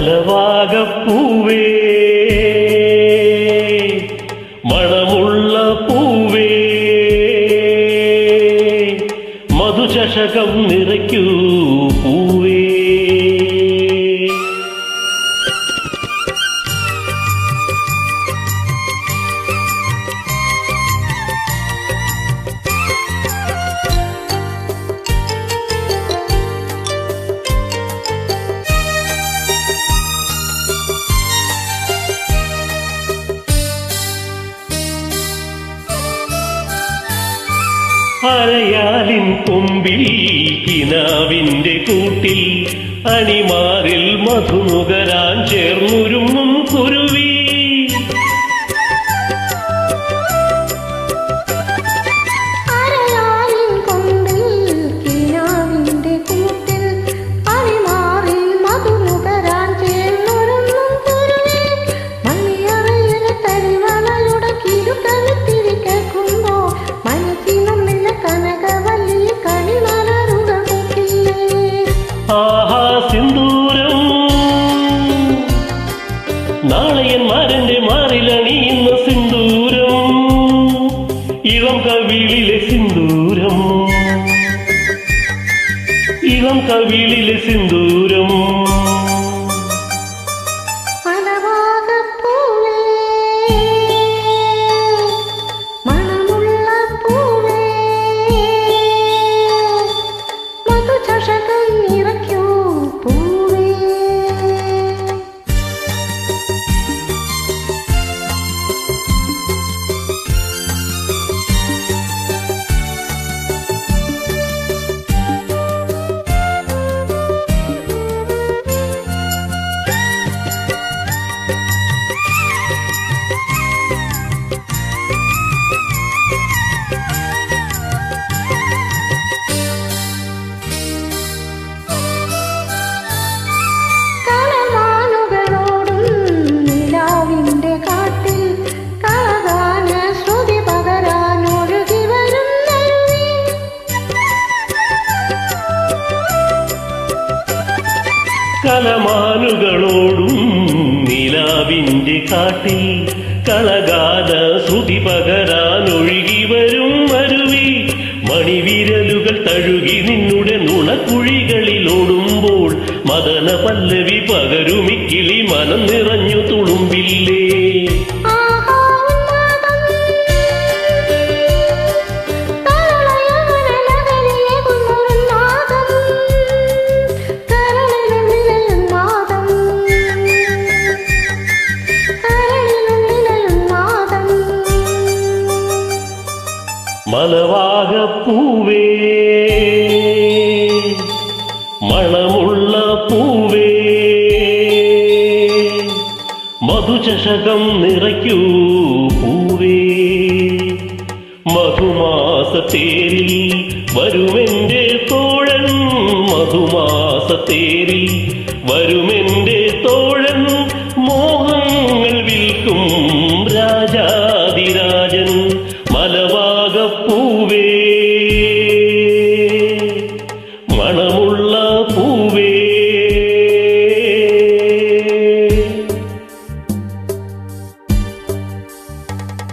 മലവാകപ്പൂവേ മണമുള്ള പൂവേ. മധുചഷകം നിറയ്ക്കൂ പൂവേ. അരയാലിൻ കൊമ്പിൽ കിനാവിന്റെ കൂട്ടിൽ അണിമാറിൽ മധുനുകരാൻ ചേർന്നുരുങ്ങും. ഇളം കവിളിലെ സിന്ദൂരം. ഇളം കവിളിലെ സിന്ദൂരം. കലമാനുകളോടും നിലാവിന്റെ കാട്ടിൽ കളകാത ശ്രുതി പകരാൻ ഒഴുകി വരും അരുവി മണിവിരലുകൾ തഴുകി നിന്നുടെ നുണക്കുഴികളിൽ ഓടുമ്പോൾ മദന പല്ലവി പകരുമിക്കിളി മനം നിറഞ്ഞു തുളുമ്പില്ലേ? മലവാകപ്പൂവേ മണമുള്ള പൂവേ. മധുചഷകം നിറയ്ക്കൂ പൂവേ. മധുമാസത്തേരിൽ വരുമെന്റെ തോഴൻ. മധുമാസത്തേരിൽ വരുമെന്റെ உள்ள